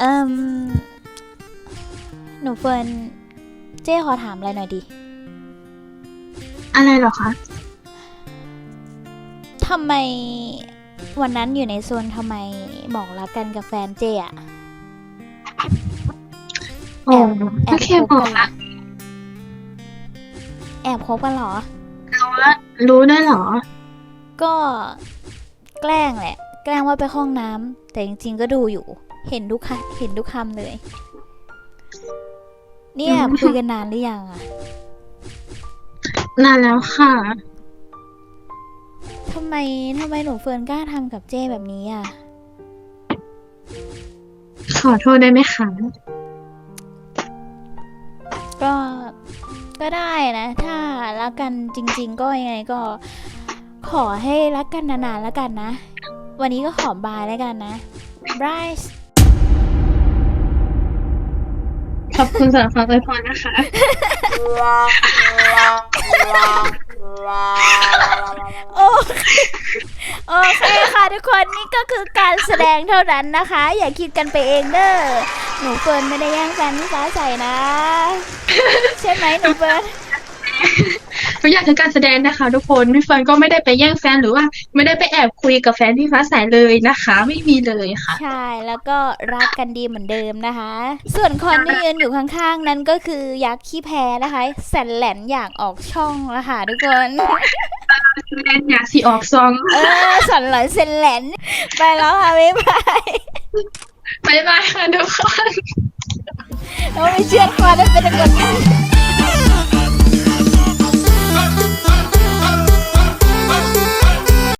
เฟิร์นเจ้ขอถามอะไรหน่อยดิ อะไรเหรอคะ ทำไมวันนั้นอยู่ในโซนทำไมบอกรักกันกับแฟนเจ้อะโอ้แอก็บแค่คบบอกักนเหรรัอกแอบคบกันเหรอ เราว่ารู้ได้วยเหรอ ก็แกล้งแหละ แกล้งว่าไปห้องน้ำแต่จริงๆก็ดูอยู่ เห็นทุกคำเห็นทุกคำเลย เนี่ยอืมคุยกันนานหรือยังอะนานแล้วค่ะทำไมทำไมหนูเฟิร์นกล้าทำกับเจ้แบบนี้อะขอโทษได้ไหมคะก็ก็ได้นะ ถ้ารักกันจริง ๆ ก็ยังไงก็ ขอให้รักกันนานๆแล้วกันนะ วันนี้ก็ขอบายแล้วกันนะบ ขอบคุณสำหรับคำอวยพรนะคะ โอเคโอเคค่ะทุกคนนี่ก็คือการแสดงเท่านั้นนะคะ อย่าคิดกันไปเองเด้อหนูเฟิร์นไม่ได้แย่งแฟนพี่ฟ้าใสนะ ใช่ไหมหนูเฟิร์น ทุกอย่างคือการแสดงนะคะ ทุกคนพี่เฟิร์นก็ไม่ได้ไปแย่งแฟนหรือว่า ไม่ได้ไปแอบคุยกับแฟนพี่ฟ้าใสเลยนะคะ ไม่มีเลยค่ะ ใช่แล้วก็รักกันดีเหมือนเดิมนะคะ ส่วนคนที่ยืนอยู่ข้างๆ นั้นก็คือยักษ์ขี้แพ้นะคะแสนแหลนอยากออกช่องแล้วค่ะทุกคนแอนอยากสีออกซอง เออสันหลอนเซนแหลนไปแล้วค่ะบ๊ายบายบายบายค่ะทุกคน เราไม่เชื่อคอได้เป็นคน